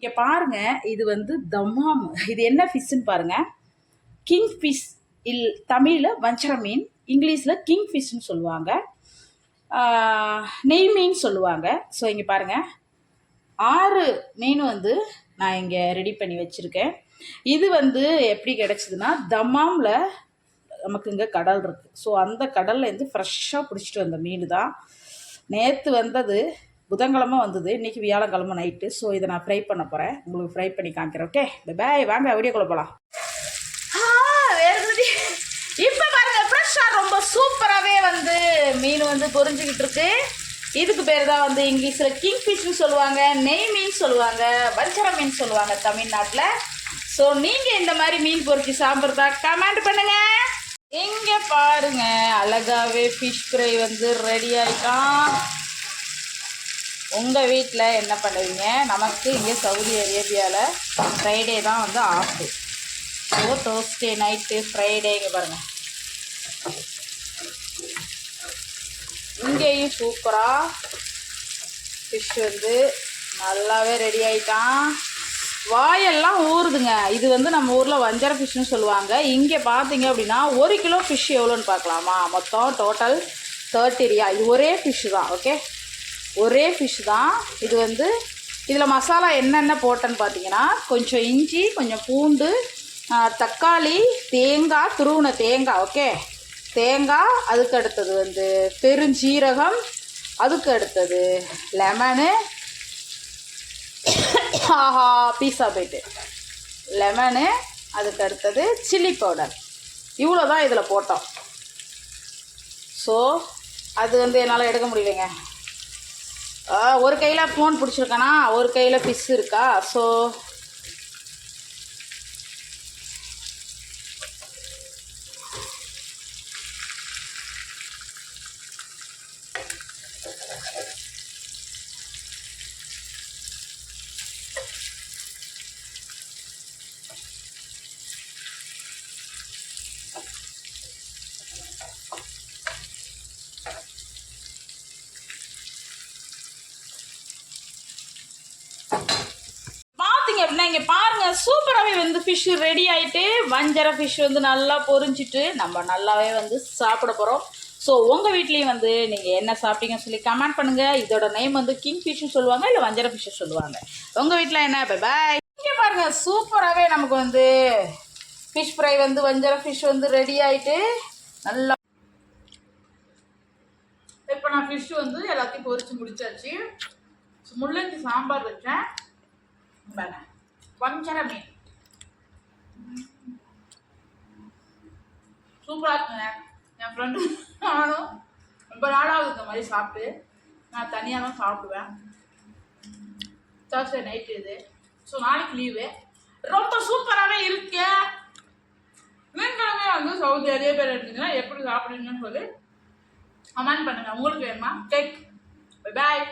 இங்கே பாருங்க இது வந்து தம்மாம். இது என்ன ஃபிஷ்ஷுன்னு பாருங்க. கிங் ஃபிஷ் இல் தமிழில் வஞ்சர மீன் இங்கிலீஷில் கிங் ஃபிஷ்ன்னு சொல்லுவாங்க நெய் மீன் சொல்லுவாங்க. ஸோ இங்கே பாருங்க. ஆறு மீன் வந்து நான் இங்கே ரெடி பண்ணி வச்சுருக்கேன். இது வந்து எப்படி கிடச்சிதுன்னா தம்மாமில் நமக்கு இங்கே கடல் இருக்குது ஸோ அந்த கடல்லேருந்து ஃப்ரெஷ்ஷாக பிடிச்சிட்டு வந்த மீன் தான் நேற்று வந்தது புதன்கிழமை வந்தது. இன்றைக்கி வியாழக்கிழமை நைட்டு ஸோ இதை நான் ஃப்ரை பண்ண போகிறேன் உங்களுக்கு ஃப்ரை பண்ணி காமிக்கிறேன் ஓகே பாய் வாங்க வீடியோக்குள்ளே போகலாம் இப்போ பாருங்க ஃப்ரெஷ்ஷாக ரொம்ப சூப்பராகவே வந்து மீன் வந்து பொறிஞ்சுக்கிட்டு இருக்கு. இதுக்கு பேர் தான் வந்து இங்கிலீஷில் கிங் ஃபிஷ்னு சொல்லுவாங்க நெய் மீன் சொல்லுவாங்க வஞ்சர மீன் சொல்லுவாங்க தமிழ்நாட்டில். ஸோ நீங்கள் இந்த மாதிரி மீன் பொரிச்சு சாப்பிட்றதா கமெண்ட் பண்ணுங்க. இங்கே பாருங்க அழகாகவே ஃபிஷ் ஃப்ரை வந்து ரெடி ஆகிட்டான் உங்கள் வீட்டில் என்ன பண்ணுவீங்க? நமக்கு இங்கே சவுதி அரேபியாவில் ஃப்ரைடே தான் வந்து ஆஃபு ஸோ தோஸ்டே நைட்டு ஃப்ரைடேங்க பாருங்கள் இங்கேயும் சூப்பராக ஃபிஷ் வந்து நல்லாவே ரெடி ஆகிட்டான் வாயெல்லாம் ஊறுதுங்க இது வந்து நம்ம ஊரில் வஞ்சர ஃபிஷ்னு சொல்லுவாங்க. இங்கே பார்த்தீங்க அப்படின்னா ஒரு கிலோ ஃபிஷ் எவ்வளோன்னு பார்க்கலாமா? மொத்தம் டோட்டல் தேர்ட்டி ரியா. இது ஒரே ஃபிஷ்ஷு தான் ஓகே ஒரே ஃபிஷ் தான். இது வந்து இதில் மசாலா என்னென்ன போட்டேன்னு பார்த்தீங்கன்னா கொஞ்சம் இஞ்சி கொஞ்சம் பூண்டு தக்காளி தேங்காய் துருவின தேங்காய் ஓகே தேங்காய் அதுக்கு அடுத்தது வந்து பெருஞ்சீரகம் அதுக்கு அடுத்தது லெமனு ஆஹா பீஸா போயிட்டு லெமனு அதுக்கு அடுத்தது சில்லி பவுடர் இவ்வளோ தான் இதில் போட்டோம். ஸோ அது வந்து என்னால் எடுக்க முடியலைங்க. ஒரு கையில் ஃபோன் பிடிச்சிருக்கேனா? ஒரு கையில் ஃபிஷ் இருக்கா? ஸோ பார்த்தீங்க அப்படின்னா இங்கே பாருங்க சூப்பராகவே வந்து ஃபிஷ் ரெடி ஆகிட்டு வஞ்சர ஃபிஷ் வந்து நல்லா பொரிஞ்சிட்டு நம்ம நல்லாவே வந்து சாப்பிட போகிறோம் ஸோ உங்கள் வீட்லேயும் வந்து நீங்கள் என்ன சாப்பிட்டீங்கன்னு சொல்லி கமெண்ட் பண்ணுங்கள் இதோட நேம் வந்து கிங் ஃபிஷ்ஷும் சொல்லுவாங்க இல்லை வஞ்சர ஃபிஷ்ஷும் சொல்லுவாங்க. உங்கள் வீட்டில் என்ன? பாய் இங்கே பாருங்க சூப்பராகவே நமக்கு வந்து ஃபிஷ் ஃப்ரை வந்து வஞ்சர ஃபிஷ் வந்து ரெடி ஆகிட்டு நல்லா இப்போ நான் ஃபிஷ் வந்து எல்லாத்தையும் பொறிச்சு முடிச்சாச்சு. முள்ளங்கி சாம்பார் வச்சேன். பாருங்க வஞ்சர மீன் சூப்பராக இருக்குங்க. என் ஃப்ரெண்டு நானும் ரொம்ப நாளாக இந்த மாதிரி சாப்பிட்டு நான் தனியாக தான் சாப்பிடுவேன். தேர்ஸ்டே நைட்டு இது. ஸோ நாளைக்கு லீவு ரொம்ப சூப்பராகவே இருக்கு. நீங்களுமே வந்து சவுதி அரேபியா இருந்தீங்கன்னா எப்படி சாப்பிடுவீங்கன்னு சொல்லி கமெண்ட் பண்ணுங்க. உங்களுக்கு வேணுமா? டேக் பாய்